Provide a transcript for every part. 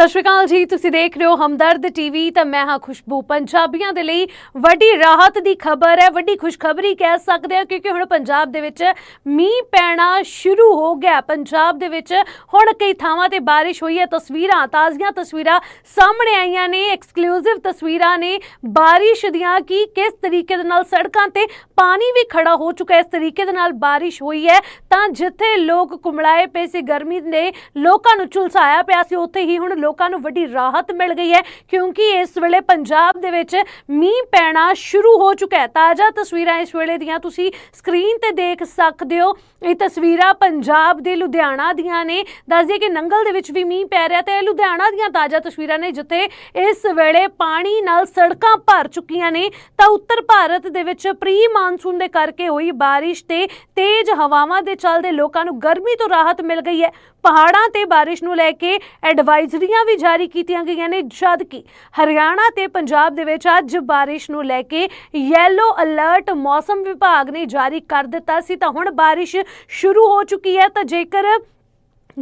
ਸਤਿ ਸ਼੍ਰੀ ਅਕਾਲ ਜੀ, ਤੁਸੀਂ ਦੇਖ ਰਹੇ ਹੋ ਹਮਦਰਦ ਟੀਵੀ ਤਾਂ ਮੈਂ ਹਾਂ ਖੁਸ਼ਬੂ। ਪੰਜਾਬੀਆਂ ਦੇ ਲਈ ਵੱਡੀ ਰਾਹਤ ਦੀ ਖਬਰ ਹੈ, ਵੱਡੀ ਖੁਸ਼ਖਬਰੀ ਕਹਿ ਸਕਦੇ ਹਾਂ, ਕਿਉਂਕਿ ਹੁਣ ਪੰਜਾਬ ਦੇ ਵਿੱਚ ਮੀਂਹ ਪੈਣਾ ਸ਼ੁਰੂ ਹੋ ਗਿਆ। ਪੰਜਾਬ ਦੇ ਵਿੱਚ ਹੁਣ ਕਈ ਥਾਵਾਂ ਤੇ ਬਾਰਿਸ਼ ਹੋਈ ਹੈ, ਤਸਵੀਰਾਂ, ਤਾਜ਼ੀਆਂ ਤਸਵੀਰਾਂ ਸਾਹਮਣੇ ਆਈਆਂ ਨੇ ਐਕਸਕਲੂਸਿਵ ਤਸਵੀਰਾਂ ਨੇ। ਬਾਰਿਸ਼ ਦੀਆਂ ਕਿ ਕਿਸ ਤਰੀਕੇ ਦੇ ਨਾਲ ਸੜਕਾਂ ਤੇ ਪਾਣੀ ਵੀ ਖੜਾ ਹੋ ਚੁੱਕਾ ਹੈ, ਇਸ ਤਰੀਕੇ ਦੇ ਨਾਲ ਬਾਰਿਸ਼ ਹੋਈ ਹੈ, ਤਾਂ ਜਿੱਥੇ ਲੋਕ ਕੁਮਲਾਏ ਪਏ ਸੀ, ਗਰਮੀ ਨੇ ਲੋਕਾਂ ਨੂੰ ਝੁਲਸਾਇਆ ਪਿਆ ਸੀ, ਉੱਥੇ ਹੀ ਹੁਣ ਲੋਕਾਂ ਨੂੰ ਵੱਡੀ ਰਾਹਤ ਮਿਲ ਗਈ ਹੈ, ਕਿਉਂਕਿ ਇਸ ਵੇਲੇ ਪੰਜਾਬ ਦੇ ਵਿੱਚ ਮੀਂਹ ਪੈਣਾ ਸ਼ੁਰੂ ਹੋ ਚੁੱਕਾ ਹੈ। ਤਾਜ਼ਾ ਤਸਵੀਰਾਂ ਇਸ ਵੇਲੇ ਦੀਆਂ ਤੁਸੀਂ ਸਕਰੀਨ ਤੇ ਦੇਖ ਸਕਦੇ ਹੋ। ਇਹ ਤਸਵੀਰਾਂ ਪੰਜਾਬ ਦੇ ਲੁਧਿਆਣਾ ਦੀਆਂ ਨੇ। ਦੱਸਦੇ ਕਿ ਨੰਗਲ ਦੇ ਵਿੱਚ ਵੀ ਮੀਂਹ ਪੈ ਰਿਹਾ ਤੇ ਇਹ ਲੁਧਿਆਣਾ ਦੀਆਂ ਤਾਜ਼ਾ ਤਸਵੀਰਾਂ ਨੇ, ਜਿੱਥੇ ਇਸ ਵੇਲੇ ਪਾਣੀ ਨਾਲ ਸੜਕਾਂ ਭਰ ਚੁੱਕੀਆਂ ਨੇ। ਤਾਂ ਉੱਤਰ ਭਾਰਤ ਦੇ ਵਿੱਚ ਪ੍ਰੀ ਮਾਨਸੂਨ ਦੇ ਕਰਕੇ ਹੋਈ ਬਾਰਿਸ਼ ਤੇ ਤੇਜ਼ ਹਵਾਵਾਂ ਦੇ ਚੱਲਦੇ ਲੋਕਾਂ ਨੂੰ ਗਰਮੀ ਤੋਂ ਰਾਹਤ ਮਿਲ ਗਈ ਹੈ। ਪਹਾੜਾਂ ਤੇ ਬਾਰਿਸ਼ ਨੂੰ ਲੈ ਕੇ ਐਡਵਾਈਜ਼ਰੀਆਂ ਵੀ ਜਾਰੀ ਕੀਤੀਆਂ ਗਈਆਂ ਨੇ, ਜਦ ਕਿ ਹਰਿਆਣਾ ਤੇ ਪੰਜਾਬ ਦੇ ਵਿੱਚ ਅੱਜ ਬਾਰਿਸ਼ ਨੂੰ ਲੈ ਕੇ ਯੈਲੋ ਅਲਰਟ ਮੌਸਮ ਵਿਭਾਗ ਨੇ ਜਾਰੀ ਕਰ ਦਿੱਤਾ ਸੀ। ਤਾਂ ਹੁਣ ਬਾਰਿਸ਼ ਸ਼ੁਰੂ ਹੋ ਚੁੱਕੀ ਹੈ। ਤਾਂ ਜੇਕਰ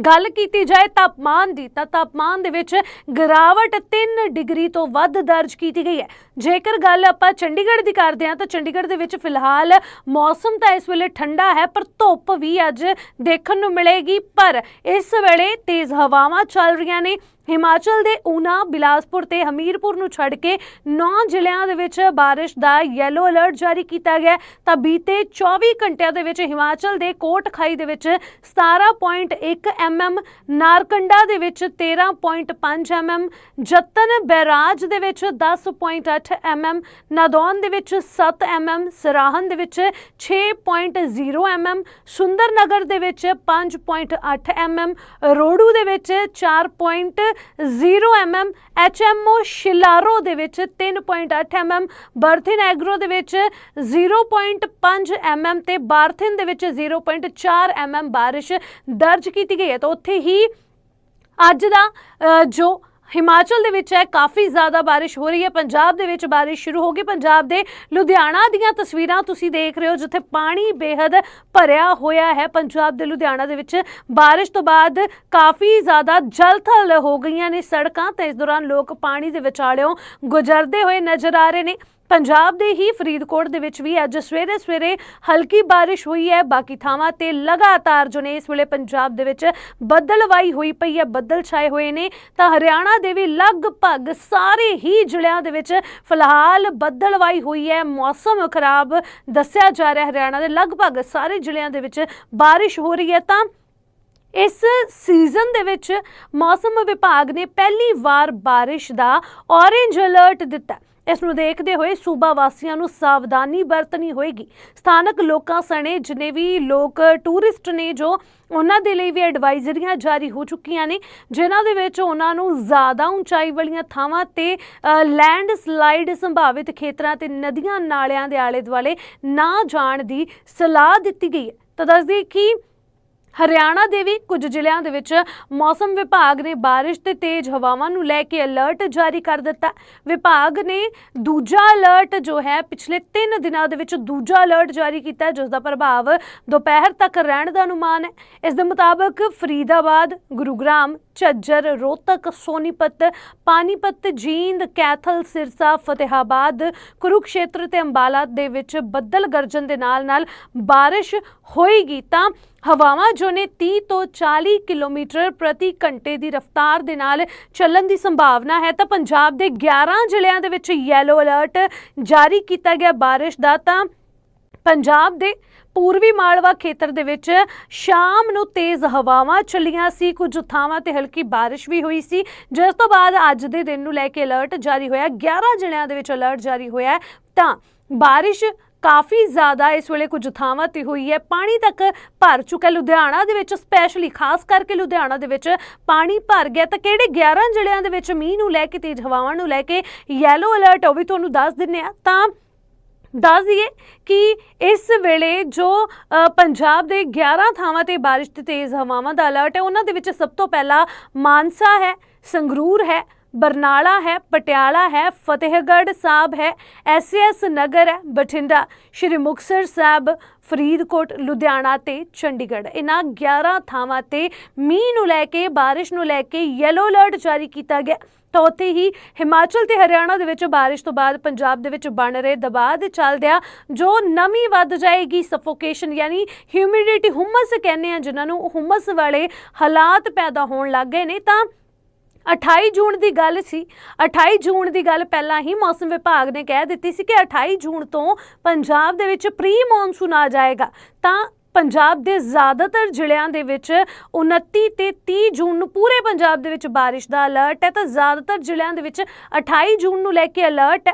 ਗੱਲ ਕੀਤੀ ਜਾਏ ਤਾਪਮਾਨ ਦੀ, ਤਾਂ ਤਾਪਮਾਨ ਦੇ ਵਿੱਚ ਗਿਰਾਵਟ 3 ਡਿਗਰੀ ਤੋਂ ਵੱਧ ਦਰਜ ਕੀਤੀ ਗਈ ਹੈ। ਜੇਕਰ ਗੱਲ ਆਪਾਂ ਚੰਡੀਗੜ੍ਹ ਦੀ ਕਰਦੇ ਹਾਂ, ਤਾਂ ਚੰਡੀਗੜ੍ਹ ਦੇ ਵਿੱਚ ਫਿਲਹਾਲ ਮੌਸਮ ਤਾਂ ਇਸ ਵੇਲੇ ਠੰਡਾ ਹੈ, ਪਰ ਧੁੱਪ ਵੀ ਅੱਜ ਦੇਖਣ ਨੂੰ ਮਿਲੇਗੀ। ਪਰ ਇਸ ਵੇਲੇ ਤੇਜ਼ ਹਵਾਵਾਂ ਚੱਲ ਰਹੀਆਂ ਨੇ। ਹਿਮਾਚਲ ਦੇ ਊਨਾ, ਬਿਲਾਸਪੁਰ ਤੇ ਹਮੀਰਪੁਰ ਨੂੰ ਛੱਡ ਕੇ 9 ਜ਼ਿਲ੍ਹਿਆਂ ਦੇ ਵਿੱਚ ਬਾਰਿਸ਼ ਦਾ ਯੈਲੋ ਅਲਰਟ ਜਾਰੀ ਕੀਤਾ ਗਿਆ ਤਾਂ ਬੀਤੇ 24 ਘੰਟਿਆਂ ਦੇ ਵਿੱਚ ਹਿਮਾਚਲ ਦੇ ਕੋਟਖਾਈ ਦੇ ਵਿੱਚ 17.1 ਐਮਐਮ ਨਾਰਕੰਡਾ ਦੇ ਵਿੱਚ 13.5 ਐਮਐਮ ਜੱਤਨ ਬੈਰਾਜ ਦੇ ਵਿੱਚ 10.8 ਐਮਐਮ ਨਾਦੌਨ ਦੇ ਵਿੱਚ 7 ਐਮਐਮ ਸਰਾਹਨ ਦੇ ਵਿੱਚ 6.0 ਐਮਐਮ ਸੁੰਦਰਨਗਰ ਦੇ ਵਿੱਚ 5.8 ਐਮਐਮ ਰੋੜੂ ਦੇ ਵਿੱਚ 4.0 ਐਮਐਮ ਐਚਐਮਓ ਸ਼ਿਲਾਰੋ ਦੇ ਵਿੱਚ 3.8 ਐਮਐਮ ਬਰਥਿਨ ਐਗਰੋ ਦੇ ਵਿੱਚ 0.5 ਐਮਐਮ ਤੇ ਬਾਰਥਿਨ ਦੇ ਵਿੱਚ 0.4 ਐਮਐਮ ਬਾਰਿਸ਼ ਦਰਜ ਕੀਤੀ ਗਈ ਹੈ। ਤਾਂ ਉੱਥੇ ਹੀ ਅੱਜ ਦਾ ਜੋ ਹਿਮਾਚਲ ਦੇ ਵਿੱਚ ਹੈ, ਕਾਫੀ ਜ਼ਿਆਦਾ ਬਾਰਿਸ਼ ਹੋ ਰਹੀ ਹੈ। ਪੰਜਾਬ ਦੇ ਵਿੱਚ ਬਾਰਿਸ਼ ਸ਼ੁਰੂ ਹੋ ਗਈ। ਪੰਜਾਬ ਦੇ ਲੁਧਿਆਣਾ ਦੀਆਂ ਤਸਵੀਰਾਂ ਤੁਸੀਂ ਦੇਖ ਰਹੇ ਹੋ, ਜਿੱਥੇ ਪਾਣੀ ਬੇਹੱਦ ਭਰਿਆ ਹੋਇਆ ਹੈ। ਪੰਜਾਬ ਦੇ ਲੁਧਿਆਣਾ ਦੇ ਵਿੱਚ ਬਾਰਿਸ਼ ਤੋਂ ਬਾਅਦ ਕਾਫੀ ਜ਼ਿਆਦਾ ਜਲਥਲ ਹੋ ਗਈਆਂ ਨੇ ਸੜਕਾਂ ਤੇ। ਇਸ ਦੌਰਾਨ ਲੋਕ ਪਾਣੀ ਦੇ ਵਿਚਾਲਿਓਂ ਗੁਜ਼ਰਦੇ ਹੋਏ ਨਜ਼ਰ ਆ ਰਹੇ ਨੇ। ਪੰਜਾਬ ਦੇ ਹੀ ਫਰੀਦਕੋਟ ਦੇ ਵਿੱਚ ਵੀ ਅੱਜ ਸਵੇਰੇ ਸਵੇਰੇ ਹਲਕੀ ਬਾਰਿਸ਼ ਹੋਈ ਹੈ। ਬਾਕੀ ਥਾਵਾਂ ਤੇ ਲਗਾਤਾਰ ਜੋ ਨੇ ਇਸ ਵੇਲੇ ਪੰਜਾਬ ਦੇ ਵਿੱਚ ਬੱਦਲਵਾਈ ਹੋਈ ਪਈ ਹੈ, ਬੱਦਲ ਛਾਏ ਹੋਏ ਨੇ। ਤਾਂ ਹਰਿਆਣਾ ਦੇ ਵੀ ਲਗਭਗ ਸਾਰੇ ਹੀ ਜ਼ਿਲ੍ਹਿਆਂ ਦੇ ਵਿੱਚ ਫਿਲਹਾਲ ਬੱਦਲਵਾਈ ਹੋਈ ਹੈ। ਮੌਸਮ ਖਰਾਬ ਦੱਸਿਆ ਜਾ ਰਿਹਾ ਹਰਿਆਣਾ ਦੇ। ਲਗਭਗ ਸਾਰੇ ਜ਼ਿਲ੍ਹਿਆਂ ਦੇ ਵਿੱਚ ਬਾਰਿਸ਼ ਹੋ ਰਹੀ ਹੈ। ਤਾਂ ਇਸ ਸੀਜ਼ਨ ਦੇ ਵਿੱਚ ਮੌਸਮ ਵਿਭਾਗ ਨੇ ਪਹਿਲੀ ਵਾਰ ਬਾਰਿਸ਼ ਦਾ ਔਰੇਂਜ ਅਲਰਟ ਦਿੱਤਾ। ਇਸ ਨੂੰ ਦੇਖਦੇ ਹੋਏ ਸੂਬਾ ਵਾਸੀਆਂ ਨੂੰ ਸਾਵਧਾਨੀ ਵਰਤਣੀ ਹੋਏਗੀ। ਸਥਾਨਕ ਲੋਕਾਂ ਸਣੇ ਜਿਨੇ ਵੀ ਲੋਕ ਟੂਰਿਸਟ ਨੇ ਜੋ ਉਹਨਾਂ ਦੇ ਲਈ ਵੀ ਐਡਵਾਈਜ਼ਰੀਆਂ ਜਾਰੀ ਹੋ ਚੁੱਕੀਆਂ ਨੇ, ਜਿਨ੍ਹਾਂ ਦੇ ਵਿੱਚ ਉਹਨਾਂ ਨੂੰ ਜ਼ਿਆਦਾ ਉਚਾਈ ਵਾਲੀਆਂ ਥਾਵਾਂ ਤੇ ਲੈਂਡ ਸਲਾਈਡ ਸੰਭਾਵਿਤ ਖੇਤਰਾਂ ਤੇ ਨਦੀਆਂ ਨਾਲਿਆਂ ਦੇ ਆਲੇ ਦੁਆਲੇ ਨਾ ਜਾਣ ਦੀ ਸਲਾਹ ਦਿੱਤੀ ਗਈ ਹੈ। ਤਾਂ ਦੱਸਦੀ ਕਿ ਹਰਿਆਣਾ ਦੇ ਵੀ ਕੁਝ ਜ਼ਿਲ੍ਹਿਆਂ ਦੇ ਵਿੱਚ ਮੌਸਮ ਵਿਭਾਗ ਨੇ ਬਾਰਿਸ਼ ਤੇ ਤੇਜ਼ ਹਵਾਵਾਂ ਨੂੰ ਲੈ ਕੇ ਅਲਰਟ ਜਾਰੀ ਕਰ ਦਿੱਤਾ। ਵਿਭਾਗ ਨੇ ਦੂਜਾ ਅਲਰਟ ਜੋ ਹੈ, ਪਿਛਲੇ 3 ਦਿਨਾਂ ਦੇ ਵਿੱਚ ਦੂਜਾ ਅਲਰਟ ਜਾਰੀ ਕੀਤਾ ਜਿਸ ਦਾ ਪ੍ਰਭਾਵ ਦੁਪਹਿਰ ਤੱਕ ਰਹਿਣ ਦਾ ਅਨੁਮਾਨ ਹੈ। ਇਸ ਦੇ ਮੁਤਾਬਕ ਫਰੀਦਾਬਾਦ, ਗੁਰੂਗ੍ਰਾਮ, ਝੱਜਰ, ਰੋਹਤਕ, ਸੋਨੀਪਤ, ਪਾਨੀਪਤ, ਜੀਂਦ, ਕੈਥਲ, ਸਿਰਸਾ, ਫਤਿਹਾਬਾਦ, ਕੁਰੂਕਸ਼ੇਤਰ ਤੇ ਅੰਬਾਲਾ ਦੇ ਵਿੱਚ ਬੱਦਲ ਗਰਜਨ ਦੇ ਨਾਲ ਨਾਲ ਬਾਰਿਸ਼ ਹੋਏਗੀ। ਤਾਂ ਹਵਾਵਾਂ ਜੋ ਨੇ 30 ਤੋਂ 40 ਕਿਲੋਮੀਟਰ ਪ੍ਰਤੀ ਘੰਟੇ ਦੀ ਰਫ਼ਤਾਰ ਦੇ ਨਾਲ ਚੱਲਣ ਦੀ ਸੰਭਾਵਨਾ ਹੈ, ਤਾਂ ਪੰਜਾਬ ਦੇ 11 ਜ਼ਿਲ੍ਹਿਆਂ ਦੇ ਵਿੱਚ ਯੈਲੋ ਅਲਰਟ ਜਾਰੀ ਕੀਤਾ ਗਿਆ ਬਾਰਿਸ਼ ਦਾ, ਤਾਂ ਪੰਜਾਬ ਦੇ ਪੂਰਬੀ ਮਾਲਵਾ ਖੇਤਰ ਦੇ ਵਿੱਚ ਸ਼ਾਮ ਨੂੰ ਤੇਜ਼ ਹਵਾਵਾਂ ਚੱਲੀਆਂ ਸੀ, ਕੁਝ ਥਾਵਾਂ ਤੇ ਹਲਕੀ ਬਾਰਿਸ਼ ਵੀ ਹੋਈ ਸੀ। ਜਿਸ ਤੋਂ ਬਾਅਦ ਅੱਜ ਦੇ ਦਿਨ ਨੂੰ ਲੈ ਕੇ ਅਲਰਟ ਜਾਰੀ ਹੋਇਆ 11 ਜ਼ਿਲ੍ਹਿਆਂ ਦੇ ਵਿੱਚ ਅਲਰਟ ਜਾਰੀ ਹੋਇਆ ਤਾਂ ਬਾਰਿਸ਼ ਕਾਫੀ ਜ਼ਿਆਦਾ ਇਸ ਵੇਲੇ ਕੁਝ ਥਾਵਾਂ ਤੇ ਹੋਈ ਹੈ। ਪਾਣੀ ਤੱਕ ਭਰ ਚੁੱਕਾ ਲੁਧਿਆਣਾ ਦੇ ਵਿੱਚ ਸਪੈਸ਼ਲੀ ਖਾਸ ਕਰਕੇ ਲੁਧਿਆਣਾ ਦੇ ਵਿੱਚ ਪਾਣੀ ਭਰ ਗਿਆ। ਤਾਂ ਕਿਹੜੇ 11 ਜ਼ਿਲ੍ਹਿਆਂ ਦੇ ਵਿੱਚ ਮੀਂਹ ਨੂੰ ਲੈ ਕੇ ਤੇਜ਼ ਹਵਾਵਾਂ ਨੂੰ ਲੈ ਕੇ ਯੈਲੋ ਅਲਰਟ ਉਹ ਵੀ ਤੁਹਾਨੂੰ ਦੱਸ ਦਿੰਨੇ ਆ ਤਾਂ ਦੱਸ ਦਈਏ ਕਿ ਇਸ ਵੇਲੇ ਜੋ ਪੰਜਾਬ ਦੇ 11 ਥਾਵਾਂ ਤੇ ਬਾਰਿਸ਼ ਤੇ ਤੇਜ਼ ਹਵਾਵਾਂ ਦਾ ਅਲਰਟ ਹੈ, ਉਹਨਾਂ ਦੇ ਵਿੱਚ ਸਭ ਤੋਂ ਪਹਿਲਾਂ ਮਾਨਸਾ ਹੈ, ਸੰਗਰੂਰ ਹੈ ਬਰਨਾਲਾ ਹੈ, ਪਟਿਆਲਾ ਹੈ, ਫਤਿਹਗੜ੍ਹ ਸਾਹਿਬ ਹੈ ਐਸਐਸ ਨਗਰ ਹੈ, ਬਠਿੰਡਾ, ਸ਼੍ਰੀ ਮੁਕਤਸਰ ਸਾਹਿਬ, ਫਰੀਦਕੋਟ, ਲੁਧਿਆਣਾ ਤੇ ਚੰਡੀਗੜ੍ਹ। ਇਹਨਾਂ 11 ਥਾਵਾਂ ਤੇ ਮੀਂਹ ਨੂੰ ਲੈ ਕੇ, ਬਾਰਿਸ਼ ਨੂੰ ਲੈ ਕੇ ਯੈਲੋ ਅਲਰਟ ਜਾਰੀ ਕੀਤਾ ਗਿਆ। ਤਾਂ ਉੱਥੇ ਹੀ ਹਿਮਾਚਲ ਤੇ ਹਰਿਆਣਾ ਦੇ ਵਿੱਚ ਬਾਰਿਸ਼ ਤੋਂ ਬਾਅਦ ਪੰਜਾਬ ਦੇ ਵਿੱਚ ਬਣ ਰਹੇ ਦਬਾਅ ਦੇ ਚੱਲਦਿਆਂ ਜੋ ਨਮੀ ਵੱਧ ਜਾਏਗੀ ਸਫੋਕੇਸ਼ਨ ਯਾਨੀ ਹਿਊਮਿਡਿਟੀ ਹੁਮਸ ਕਹਿੰਦੇ ਆ ਜਿਨ੍ਹਾਂ ਨੂੰ ਹੁਮਸ ਵਾਲੇ ਹਾਲਾਤ ਪੈਦਾ ਹੋਣ ਲੱਗ ਗਏ ਨੇ, ਤਾਂ 28 ਜੂਨ ਦੀ ਗੱਲ ਸੀ। 28 ਜੂਨ ਦੀ ਗੱਲ ਪਹਿਲਾਂ ਹੀ ਮੌਸਮ ਵਿਭਾਗ ਨੇ ਕਹਿ ਦਿੱਤੀ ਸੀ ਕਿ 28 ਜੂਨ ਤੋਂ ਪੰਜਾਬ ਦੇ ਵਿੱਚ ਪ੍ਰੀ ਮੌਨਸੂਨ ਆ ਜਾਏਗਾ। ਤਾਂ ਪੰਜਾਬ ਦੇ ਜ਼ਿਆਦਾਤਰ ਜ਼ਿਲ੍ਹਿਆਂ ਦੇ ਵਿੱਚ 29 ਤੇ 30 ਜੂਨ ਨੂੰ ਪੂਰੇ ਪੰਜਾਬ ਦੇ ਵਿੱਚ ਬਾਰਿਸ਼ ਦਾ ਅਲਰਟ ਹੈ। ਤਾਂ ਜ਼ਿਆਦਾਤਰ ਜ਼ਿਲ੍ਹਿਆਂ ਦੇ ਵਿੱਚ 28 ਜੂਨ ਨੂੰ ਲੈ ਕੇ ਅਲਰਟ ਹੈ।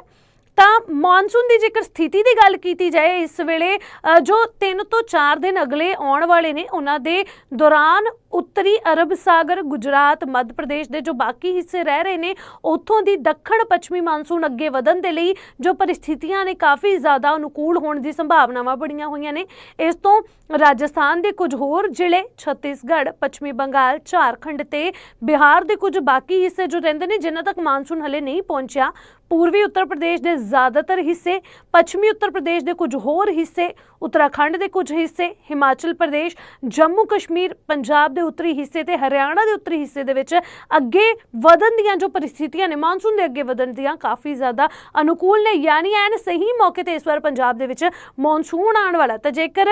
ਤਾਂ ਮੌਨਸੂਨ ਦੀ ਜੇਕਰ ਸਥਿਤੀ ਦੀ ਗੱਲ ਕੀਤੀ ਜਾਏ, ਇਸ ਵੇਲੇ ਜੋ 3 ਤੋਂ 4 ਦਿਨ ਅਗਲੇ ਆਉਣ ਵਾਲੇ ਨੇ, ਉਹਨਾਂ ਦੇ ਦੌਰਾਨ ਉੱਤਰੀ ਅਰਬ ਸਾਗਰ, ਗੁਜਰਾਤ, ਮੱਧ ਪ੍ਰਦੇਸ਼ ਦੇ ਜੋ ਬਾਕੀ ਹਿੱਸੇ ਰਹਿ ਰਹੇ ਨੇ, ਉੱਥੋਂ ਦੀ ਦੱਖਣ ਪੱਛਮੀ ਮਾਨਸੂਨ ਅੱਗੇ ਵਧਣ ਦੇ ਲਈ ਜੋ ਪਰਿਸਥਿਤੀਆਂ ਨੇ ਕਾਫੀ ਜ਼ਿਆਦਾ ਅਨੁਕੂਲ ਹੋਣ ਦੀ ਸੰਭਾਵਨਾਵਾਂ ਬਣੀਆਂ ਹੋਈਆਂ ਨੇ। ਇਸ ਤੋਂ ਰਾਜਸਥਾਨ ਦੇ ਕੁਝ ਹੋਰ ਜ਼ਿਲ੍ਹੇ, ਛੱਤੀਸਗੜ੍ਹ, ਪੱਛਮੀ ਬੰਗਾਲ, ਝਾਰਖੰਡ ਤੇ ਬਿਹਾਰ ਦੇ ਕੁਝ ਬਾਕੀ ਹਿੱਸੇ ਜੋ ਰਹਿੰਦੇ ਨੇ, ਜਿਨ੍ਹਾਂ ਤੱਕ ਮਾਨਸੂਨ ਹਲੇ ਨਹੀਂ ਪਹੁੰਚਿਆ, ਪੂਰਬੀ ਉੱਤਰ ਪ੍ਰਦੇਸ਼ ਦੇ ਜ਼ਿਆਦਾਤਰ ਹਿੱਸੇ, ਪੱਛਮੀ ਉੱਤਰ ਪ੍ਰਦੇਸ਼ ਦੇ ਕੁਝ ਹੋਰ ਹਿੱਸੇ, ਉੱਤਰਾਖੰਡ ਦੇ ਕੁਝ ਹਿੱਸੇ, ਹਿਮਾਚਲ ਪ੍ਰਦੇਸ਼, ਜੰਮੂ ਕਸ਼ਮੀਰ, ਪੰਜਾਬ ਦੇ ਉੱਤਰੀ ਹਿੱਸੇ ਤੇ ਹਰਿਆਣਾ ਦੇ ਉੱਤਰੀ ਹਿੱਸੇ ਦੇ ਵਿੱਚ ਅੱਗੇ ਵਧਣ ਦੀਆਂ ਜੋ ਪਰਿਸਥਿਤੀਆਂ ਨੇ, ਮਾਨਸੂਨ ਦੇ ਅੱਗੇ ਵਧਣ ਦੀਆਂ ਕਾਫੀ ਜ਼ਿਆਦਾ ਅਨੁਕੂਲ ਨੇ, ਯਾਨੀ ਐਨ ਸਹੀ ਮੌਕੇ ਤੇ ਇਸ ਵਾਰ ਪੰਜਾਬ ਦੇ ਵਿੱਚ ਮੌਨਸੂਨ ਆਉਣ ਵਾਲਾ ਤਾਂ ਜੇਕਰ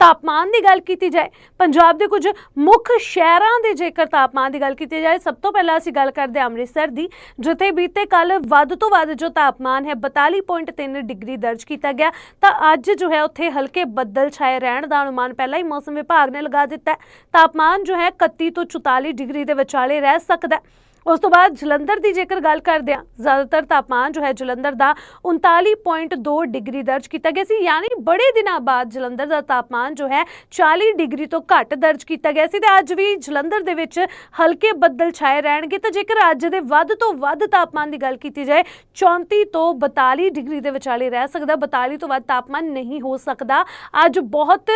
ਤਾਪਮਾਨ ਦੀ ਗੱਲ ਕੀਤੀ ਜਾਏ, ਪੰਜਾਬ ਦੇ ਕੁਝ ਮੁੱਖ ਸ਼ਹਿਰਾਂ ਦੇ ਜੇਕਰ ਤਾਪਮਾਨ ਦੀ ਗੱਲ ਕੀਤੀ ਜਾਏ, ਸਭ ਤੋਂ ਪਹਿਲਾਂ ਅਸੀਂ ਗੱਲ ਕਰਦੇ ਹਾਂ ਅੰਮ੍ਰਿਤਸਰ ਦੀ, ਜਿੱਥੇ ਬੀਤੇ ਕੱਲ ਵੱਧ ਤੋਂ ਵੱਧ ਜੋ ਤਾਪਮਾਨ ਹੈ 42.3 ਡਿਗਰੀ ਦਰਜ ਕੀਤਾ ਗਿਆ। ਤਾਂ ਅੱਜ ਜੋ ਹੈ, ਉੱਥੇ ਹਲਕੇ ਬੱਦਲ ਛਾਏ ਰਹਿਣ ਦਾ ਅਨੁਮਾਨ ਪਹਿਲਾਂ ਹੀ ਮੌਸਮ ਵਿਭਾਗ ਨੇ ਲਗਾ ਦਿੱਤਾ ਹੈ। ਤਾਪਮਾਨ ਜੋ ਹੈ 31 ਤੋਂ 44 ਡਿਗਰੀ ਦੇ ਵਿਚਾਲੇ ਰਹਿ ਸਕਦਾ ਹੈ। ਉਸ ਤੋਂ ਬਾਅਦ ਜਲੰਧਰ ਦੀ ਜੇਕਰ ਗੱਲ ਕਰਦੇ ਹਾਂ, ਜ਼ਿਆਦਾਤਰ ਤਾਪਮਾਨ ਜੋ ਹੈ ਜਲੰਧਰ ਦਾ 39.2 ਡਿਗਰੀ ਦਰਜ ਕੀਤਾ ਗਿਆ ਸੀ, ਯਾਨੀ ਬੜੇ ਦਿਨਾਂ ਬਾਅਦ ਜਲੰਧਰ ਦਾ ਤਾਪਮਾਨ ਜੋ ਹੈ 40 ਡਿਗਰੀ ਤੋਂ ਘੱਟ ਦਰਜ ਕੀਤਾ ਗਿਆ ਸੀ ਤੇ ਅੱਜ ਵੀ ਜਲੰਧਰ ਦੇ ਵਿੱਚ ਹਲਕੇ ਬੱਦਲ ਛਾਏ ਰਹਿਣਗੇ। ਤਾਂ ਜੇਕਰ ਅੱਜ ਦੇ ਵੱਧ ਤੋਂ ਵੱਧ ਤਾਪਮਾਨ ਦੀ ਗੱਲ ਕੀਤੀ ਜਾਏ 34 ਤੋਂ 42 ਡਿਗਰੀ ਦੇ ਵਿਚਾਲੇ ਰਹਿ ਸਕਦਾ 42 ਤੋਂ ਵੱਧ ਤਾਪਮਾਨ ਨਹੀਂ ਹੋ ਸਕਦਾ। ਅੱਜ ਬਹੁਤ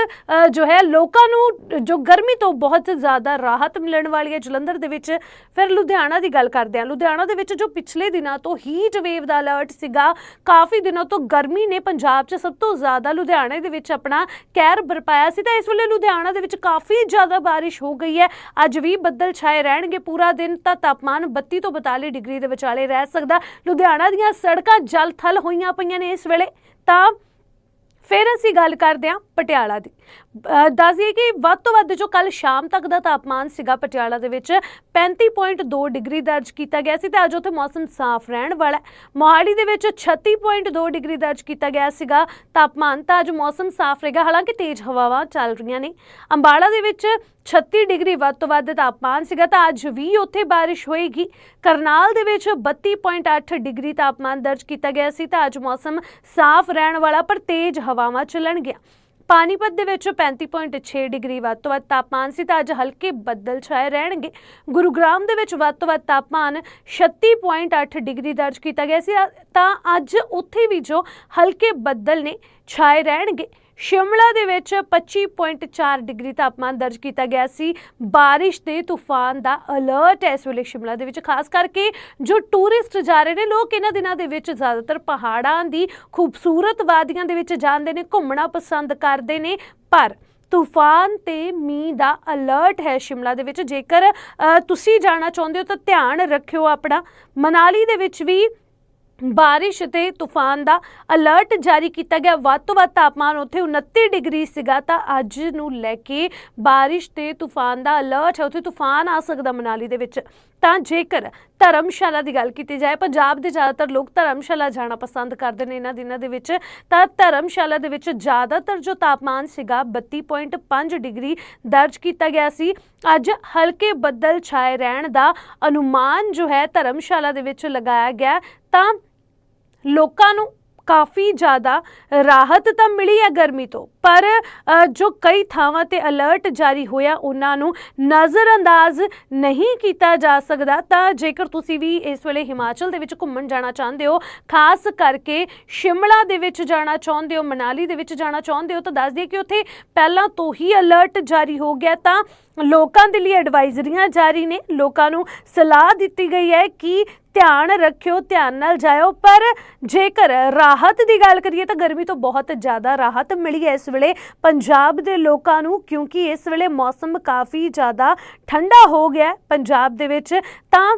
ਜੋ ਹੈ ਲੋਕਾਂ ਨੂੰ, ਜੋ ਗਰਮੀ ਤੋਂ ਬਹੁਤ ਜ਼ਿਆਦਾ ਰਾਹਤ ਮਿਲਣ ਵਾਲੀ ਹੈ ਜਲੰਧਰ ਦੇ ਵਿੱਚ। ਫਿਰ ਲੁਧਿਆਣਾ ਦੀ ਗੱਲ ਕਰਦੇ ਹਾਂ, ਲੁਧਿਆਣਾ ਦੇ ਵਿੱਚ ਜੋ ਪਿਛਲੇ ਦਿਨਾਂ ਤੋਂ ਹੀਟ ਵੇਵ ਦਾ ਅਲਰਟ ਸੀਗਾ, ਕਾਫੀ ਦਿਨਾਂ ਤੋਂ ਗਰਮੀ ਨੇ ਪੰਜਾਬ 'ਚ ਸਭ ਤੋਂ ਜ਼ਿਆਦਾ ਲੁਧਿਆਣੇ ਦੇ ਵਿੱਚ ਆਪਣਾ ਕਹਿਰ ਬਰਪਾਇਆ ਸੀ ਤਾਂ ਇਸ ਵੇਲੇ ਲੁਧਿਆਣਾ ਦੇ ਵਿੱਚ ਕਾਫੀ ਜ਼ਿਆਦਾ ਬਾਰਿਸ਼ ਹੋ ਗਈ ਹੈ। ਅੱਜ ਵੀ ਬੱਦਲ ਛਾਏ ਰਹਿਣਗੇ ਪੂਰਾ ਦਿਨ ਤਾਂ ਤਾਪਮਾਨ 32 ਤੋਂ 42 ਡਿਗਰੀ ਦੇ ਵਿਚਾਲੇ ਰਹਿ ਸਕਦਾ। ਲੁਧਿਆਣਾ ਦੀਆਂ ਸੜਕਾਂ ਜਲ ਥਲ ਹੋਈਆਂ ਪਈਆਂ ਨੇ ਇਸ ਵੇਲੇ ਤਾਂ ਫਿਰ ਅਸੀਂ ਗੱਲ ਕਰਦੇ ਹਾਂ ਪਟਿਆਲਾ ਦੀ। ਦੱਸ ਦਈਏ ਕਿ ਵੱਧ ਤੋਂ ਵੱਧ ਜੋ ਕੱਲ ਸ਼ਾਮ ਤੱਕ ਦਾ ਤਾਪਮਾਨ ਸੀਗਾ ਪਟਿਆਲਾ ਦੇ ਵਿੱਚ 35.2 ਡਿਗਰੀ ਦਰਜ ਕੀਤਾ ਗਿਆ ਸੀ ਤੇ ਅੱਜ ਉੱਥੇ ਮੌਸਮ ਸਾਫ਼ ਰਹਿਣ ਵਾਲਾ ਮੋਹਾਲੀ ਦੇ ਵਿੱਚ 36.2 ਡਿਗਰੀ ਦਰਜ ਕੀਤਾ ਗਿਆ ਸੀਗਾ। ਤਾਪਮਾਨ ਤਾਂ ਅੱਜ ਮੌਸਮ ਸਾਫ਼ ਰਹੇਗਾ, ਹਾਲਾਂਕਿ ਤੇਜ਼ ਹਵਾਵਾਂ ਚੱਲ ਰਹੀਆਂ ਨੇ। ਅੰਬਾਲਾ ਦੇ ਵਿੱਚ 36 ਡਿਗਰੀ ਵੱਧ ਤੋਂ ਵੱਧ ਤਾਪਮਾਨ ਸੀਗਾ, ਤਾਂ ਅੱਜ ਵੀ ਉੱਥੇ ਬਾਰਿਸ਼ ਹੋਏਗੀ। ਕਰਨਾਲ ਦੇ ਵਿੱਚ 32.8 ਡਿਗਰੀ ਤਾਪਮਾਨ ਦਰਜ ਕੀਤਾ ਗਿਆ ਸੀ, ਤਾਂ ਅੱਜ ਮੌਸਮ ਸਾਫ਼ ਰਹਿਣ ਵਾਲਾ, ਪਰ ਤੇਜ਼ ਹਵਾਵਾਂ ਚੱਲਣਗੀਆਂ। ਪਾਣੀਪਤ ਦੇ ਵਿੱਚ 35.6 ਡਿਗਰੀ ਵੱਧ ਤੋਂ ਵੱਧ ਤਾਪਮਾਨ ਸੀ ਤਾਂ ਅੱਜ ਹਲਕੇ ਬੱਦਲ ਛਾਏ ਰਹਿਣਗੇ। ਗੁਰੂਗ੍ਰਾਮ ਦੇ ਵਿੱਚ ਵੱਧ ਤੋਂ ਵੱਧ ਤਾਪਮਾਨ 36.8 ਡਿਗਰੀ ਦਰਜ ਕੀਤਾ ਗਿਆ ਸੀ। ਤਾਂ ਅੱਜ ਉੱਥੇ ਵੀ ਜੋ ਹਲਕੇ ਬੱਦਲ ਨੇ ਛਾਏ ਰਹਿਣਗੇ। ਸ਼ਿਮਲਾ ਦੇ ਵਿੱਚ 25.4 ਡਿਗਰੀ ਤਾਪਮਾਨ ਦਰਜ ਕੀਤਾ ਗਿਆ ਸੀ। ਬਾਰਿਸ਼ ਤੇ ਤੂਫਾਨ ਦਾ ਅਲਰਟ ਹੈ ਇਸ ਵੇਲੇ ਸ਼ਿਮਲਾ ਦੇ ਵਿੱਚ, ਖਾਸ ਕਰਕੇ ਜੋ ਟੂਰਿਸਟ ਜਾ ਰਹੇ ਨੇ, ਲੋਕ ਇਹਨਾਂ ਦਿਨਾਂ ਦੇ ਵਿੱਚ ਜ਼ਿਆਦਾਤਰ ਪਹਾੜਾਂ ਦੀ ਖੂਬਸੂਰਤ ਵਾਦੀਆਂ ਦੇ ਵਿੱਚ ਜਾਂਦੇ ਨੇ, ਘੁੰਮਣਾ ਪਸੰਦ ਕਰਦੇ ਨੇ। ਪਰ ਤੂਫਾਨ ਤੇ ਮੀਂਹ ਦਾ ਅਲਰਟ ਹੈ ਸ਼ਿਮਲਾ ਦੇ ਵਿੱਚ। ਜੇਕਰ ਤੁਸੀਂ ਜਾਣਾ ਚਾਹੁੰਦੇ ਹੋ ਤਾਂ ਧਿਆਨ ਰੱਖਿਓ ਆਪਣਾ। ਮਨਾਲੀ ਦੇ ਵਿੱਚ ਵੀ ਬਾਰਿਸ਼ ਤੇ ਤੂਫਾਨ ਦਾ ਅਲਰਟ ਜਾਰੀ ਕੀਤਾ ਗਿਆ। ਵੱਧ ਤੋਂ ਵੱਧ ਤਾਪਮਾਨ ਉੱਥੇ 29 ਡਿਗਰੀ ਸੀਗਾ ਤਾਂ ਅੱਜ ਨੂੰ ਲੈ ਕੇ ਬਾਰਿਸ਼ ਤੇ ਤੂਫਾਨ ਦਾ ਅਲਰਟ ਹੈ। ਉੱਥੇ ਤੂਫਾਨ ਆ ਸਕਦਾ ਮਨਾਲੀ ਦੇ ਵਿੱਚ। ਤਾਂ ਜੇਕਰ ਧਰਮਸ਼ਾਲਾ ਦੀ ਗੱਲ ਕੀਤੀ ਜਾਏ, ਪੰਜਾਬ ਦੇ ਜ਼ਿਆਦਾਤਰ ਲੋਕ ਧਰਮਸ਼ਾਲਾ ਜਾਣਾ ਪਸੰਦ ਕਰਦੇ ਨੇ ਇਹਨਾਂ ਦਿਨਾਂ ਦੇ ਵਿੱਚ। ਤਾਂ ਧਰਮਸ਼ਾਲਾ ਦੇ ਵਿੱਚ ਜ਼ਿਆਦਾਤਰ ਜੋ ਤਾਪਮਾਨ ਸੀਗਾ 32.5 ਡਿਗਰੀ ਦਰਜ ਕੀਤਾ ਗਿਆ ਸੀ। ਅੱਜ ਹਲਕੇ ਬੱਦਲ ਛਾਏ ਰਹਿਣ ਦਾ ਅਨੁਮਾਨ ਜੋ ਹੈ, ਧਰਮਸ਼ਾਲਾ ਦੇ ਵਿੱਚ ਲਗਾਇਆ ਗਿਆ। ਤਾਂ ਲੋਕਾਂ ਨੂੰ ਕਾਫੀ ਜ਼ਿਆਦਾ ਰਾਹਤ ਤਾਂ ਮਿਲੀ ਹੈ ਗਰਮੀ ਤੋਂ, ਪਰ ਜੋ ਕਈ ਥਾਵਾਂ ਤੇ ਅਲਰਟ ਜਾਰੀ ਹੋਇਆ, ਉਹਨਾਂ ਨੂੰ ਨਜ਼ਰਅੰਦਾਜ਼ ਨਹੀਂ ਕੀਤਾ ਜਾ ਸਕਦਾ। ਤਾਂ ਜੇਕਰ ਤੁਸੀਂ ਵੀ ਇਸ ਵੇਲੇ ਹਿਮਾਚਲ ਦੇ ਵਿੱਚ ਘੁੰਮਣ ਜਾਣਾ ਚਾਹੁੰਦੇ ਹੋ, ਖਾਸ ਕਰਕੇ ਸ਼ਿਮਲਾ ਦੇ ਵਿੱਚ ਜਾਣਾ ਚਾਹੁੰਦੇ ਹੋ, ਮਨਾਲੀ ਦੇ ਵਿੱਚ ਜਾਣਾ ਚਾਹੁੰਦੇ ਹੋ, ਤਾਂ ਦੱਸ ਦਈਏ ਕਿ ਉੱਥੇ ਪਹਿਲਾਂ ਤੋਂ ਹੀ ਅਲਰਟ ਜਾਰੀ ਹੋ ਗਿਆ। ਤਾਂ ਲੋਕਾਂ ਦੇ ਲਈ ਐਡਵਾਈਜ਼ਰੀਆਂ ਜਾਰੀ ਨੇ, ਲੋਕਾਂ ਨੂੰ ਸਲਾਹ ਦਿੱਤੀ ਗਈ ਹੈ ਕਿ ਧਿਆਨ ਰੱਖਿਓ, ਧਿਆਨ ਨਾਲ ਜਾਇਓ। ਪਰ ਜੇਕਰ ਰਾਹਤ ਦੀ ਗੱਲ ਕਰੀਏ ਤਾਂ ਗਰਮੀ ਤੋਂ ਬਹੁਤ ਜ਼ਿਆਦਾ ਰਾਹਤ ਮਿਲੀ ਹੈ ਇਸ ਵੇਲੇ ਪੰਜਾਬ ਦੇ ਲੋਕਾਂ ਨੂੰ, ਕਿਉਂਕਿ ਇਸ ਵੇਲੇ ਮੌਸਮ ਕਾਫੀ ਜ਼ਿਆਦਾ ਠੰਡਾ ਹੋ ਗਿਆ ਪੰਜਾਬ ਦੇ ਵਿੱਚ। ਤਾਂ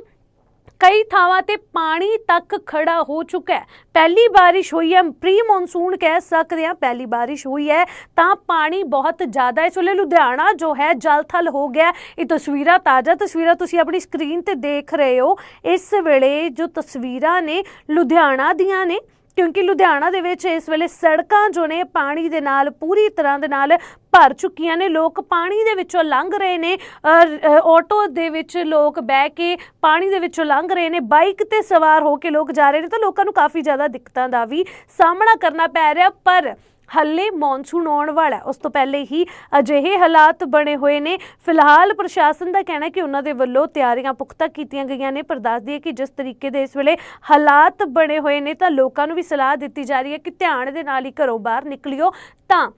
ਕਈ ਥਾਵਾਂ ਤੇ ਪਾਣੀ ਤੱਕ ਖੜਾ ਹੋ ਚੁੱਕਾ ਹੈ। ਪਹਿਲੀ ਬਾਰਿਸ਼ ਹੋਈ ਹੈ, ਪ੍ਰੀ ਮੌਨਸੂਨ ਕਹਿ ਸਕਦੇ ਹਾਂ ਪਹਿਲੀ ਬਾਰਿਸ਼ ਹੋਈ ਹੈ, ਤਾਂ ਪਾਣੀ ਬਹੁਤ ਜ਼ਿਆਦਾ ਇਸ ਵੇਲੇ ਲੁਧਿਆਣਾ ਜੋ ਹੈ, ਜਲਥਲ ਹੋ ਗਿਆ ਇਹ ਤਸਵੀਰਾਂ ਤਾਜ਼ਾ ਤਸਵੀਰਾਂ ਤੁਸੀਂ ਆਪਣੀ ਸਕਰੀਨ ਤੇ ਦੇਖ ਰਹੇ ਹੋ। ਇਸ ਵੇਲੇ ਜੋ ਤਸਵੀਰਾਂ ਨੇ, ਲੁਧਿਆਣਾ ਦੀਆਂ ਨੇ ਕਿਉਂਕਿ ਲੁਧਿਆਣਾ ਦੇ ਵਿੱਚ ਇਸ ਵੇਲੇ ਸੜਕਾਂ ਜੋ ਨੇ ਪਾਣੀ ਦੇ ਨਾਲ ਪੂਰੀ ਤਰ੍ਹਾਂ ਦੇ ਨਾਲ ਭਰ ਚੁੱਕੀਆਂ ਨੇ। ਲੋਕ ਪਾਣੀ ਦੇ ਵਿੱਚੋਂ ਲੰਘ ਰਹੇ ਨੇ। ਅ, ਆਟੋ ਦੇ ਵਿੱਚ ਲੋਕ ਬਹਿ ਕੇ ਪਾਣੀ ਦੇ ਵਿੱਚੋਂ ਲੰਘ ਰਹੇ ਨੇ। ਬਾਈਕ ਤੇ ਸਵਾਰ ਹੋ ਕੇ ਲੋਕ ਜਾ ਰਹੇ ਨੇ ਤਾਂ ਲੋਕਾਂ ਨੂੰ ਕਾਫੀ ਜ਼ਿਆਦਾ ਦਿੱਕਤਾਂ ਦਾ ਵੀ ਸਾਹਮਣਾ ਕਰਨਾ ਪੈ ਰਿਹਾ। ਪਰ ਹੱਲੇ ਮੌਨਸੂਨ ਆਉਣ ਵਾਲਾ ਉਸ ਤੋਂ ਪਹਿਲੇ ਹੀ ਅਜਿਹੇ ਹਾਲਾਤ ਬਣੇ ਹੋਏ ਨੇ। ਫਿਲਹਾਲ ਪ੍ਰਸ਼ਾਸਨ ਦਾ ਕਹਿਣਾ ਕਿ ਉਹਨਾਂ ਦੇ ਵੱਲੋਂ ਤਿਆਰੀਆਂ ਪੁਖਤਾ ਕੀਤੀਆਂ ਗਈਆਂ ਨੇ। ਪਰ ਦੱਸ ਦਈਏ ਕਿ ਜਿਸ ਤਰੀਕੇ ਦੇ ਇਸ ਵੇਲੇ ਹਾਲਾਤ ਬਣੇ ਹੋਏ ਨੇ, ਤਾਂ ਲੋਕਾਂ ਨੂੰ ਵੀ ਸਲਾਹ ਦਿੱਤੀ ਜਾ ਰਹੀ ਹੈ ਕਿ ਧਿਆਨ ਦੇ ਨਾਲ ਹੀ ਘਰੋਂ ਬਾਹਰ ਨਿਕਲਿਓ ਤਾਂ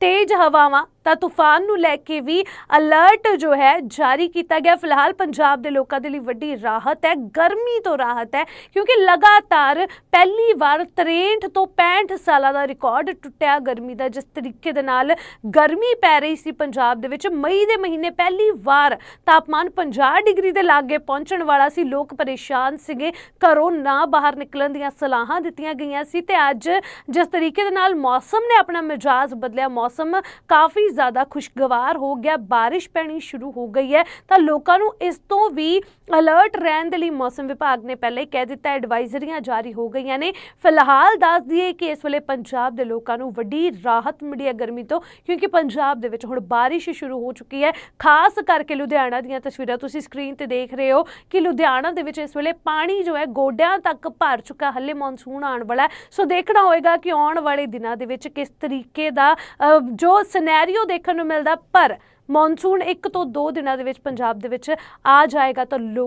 ਤੇਜ਼ ਹਵਾਵਾਂ ਤਾਂ ਤੂਫਾਨ ਨੂੰ ਲੈ ਕੇ ਵੀ ਅਲਰਟ ਜੋ ਹੈ ਜਾਰੀ ਕੀਤਾ ਗਿਆ। ਫਿਲਹਾਲ ਪੰਜਾਬ ਦੇ ਲੋਕਾਂ ਦੇ ਲਈ ਵੱਡੀ ਰਾਹਤ ਹੈ, ਗਰਮੀ ਤੋਂ ਰਾਹਤ ਹੈ, ਕਿਉਂਕਿ ਲਗਾਤਾਰ ਪਹਿਲੀ ਵਾਰ 63 ਤੋਂ 65 ਸਾਲਾਂ ਦਾ ਰਿਕਾਰਡ ਟੁੱਟਿਆ ਗਰਮੀ ਦਾ। ਜਿਸ ਤਰੀਕੇ ਦੇ ਨਾਲ ਗਰਮੀ ਪੈ ਰਹੀ ਸੀ ਪੰਜਾਬ ਦੇ ਵਿੱਚ, ਮਈ ਦੇ ਮਹੀਨੇ ਪਹਿਲੀ ਵਾਰ ਤਾਪਮਾਨ 50 ਡਿਗਰੀ ਦੇ ਲਾਗੇ ਪਹੁੰਚਣ ਵਾਲਾ ਸੀ। ਲੋਕ ਪਰੇਸ਼ਾਨ ਸੀਗੇ, ਘਰੋਂ ਨਾ ਬਾਹਰ ਨਿਕਲਣ ਦੀਆਂ ਸਲਾਹਾਂ ਦਿੱਤੀਆਂ ਗਈਆਂ ਸੀ ਤੇ ਅੱਜ ਜਿਸ ਤਰੀਕੇ ਦੇ ਨਾਲ ਮੌਸਮ ਨੇ ਆਪਣਾ ਮਿਜਾਜ਼ ਬਦਲਿਆ। ਮੌਸਮ ਕਾਫੀ ਜ਼ਿਆਦਾ ਖੁਸ਼ਗਵਾਰ ਹੋ ਗਿਆ, ਬਾਰਿਸ਼ ਪੈਣੀ ਸ਼ੁਰੂ ਹੋ ਗਈ ਹੈ ਤਾਂ ਲੋਕਾਂ ਨੂੰ ਇਸ ਤੋਂ ਵੀ ਅਲਰਟ ਰਹਿਣ ਦੇ ਲਈ ਮੌਸਮ ਵਿਭਾਗ ਨੇ ਪਹਿਲੇ ਹੀ ਕਹਿ ਦਿੱਤਾ, ਐਡਵਾਈਜ਼ਰੀਆਂ ਜਾਰੀ ਹੋ ਗਈਆਂ ਨੇ। ਫਿਲਹਾਲ ਦੱਸ ਦਈਏ ਕਿ ਇਸ ਵੇਲੇ ਪੰਜਾਬ ਦੇ ਲੋਕਾਂ ਨੂੰ ਵੱਡੀ ਰਾਹਤ ਮਿਲੀ ਹੈ ਗਰਮੀ ਤੋਂ, ਕਿਉਂਕਿ ਪੰਜਾਬ ਦੇ ਵਿੱਚ ਹੁਣ ਬਾਰਿਸ਼ ਸ਼ੁਰੂ ਹੋ ਚੁੱਕੀ ਹੈ। ਖਾਸ ਕਰਕੇ ਲੁਧਿਆਣਾ ਦੀਆਂ ਤਸਵੀਰਾਂ ਤੁਸੀਂ ਸਕਰੀਨ ਤੇ ਦੇਖ ਰਹੇ ਹੋ ਕਿ ਲੁਧਿਆਣਾ ਦੇ ਵਿੱਚ ਇਸ ਵੇਲੇ ਪਾਣੀ ਜੋ ਹੈ ਗੋਡਿਆਂ ਤੱਕ ਭਰ ਚੁੱਕਾ, ਹੱਲੇ ਮੌਨਸੂਨ ਆਉਣ ਵਾਲਾ ਸੋ ਦੇਖਣਾ ਹੋਏਗਾ ਕਿ ਆਉਣ ਵਾਲੇ ਦਿਨਾਂ ਦੇ ਵਿੱਚ ਕਿਸ ਤਰੀਕੇ ਦਾ ਜੋ ਸਿਨੈਰੀਓ ਦੇਖਣ ਨੂੰ ਮਿਲਦਾ, ਪਰ ਮੌਨਸੂਨ ਇੱਕ ਤੋਂ ਦੋ ਦਿਨਾਂ ਦੇ ਵਿੱਚ ਪੰਜਾਬ ਦੇ ਵਿੱਚ ਆ ਜਾਏਗਾ ਤਾਂ ਲੋਕ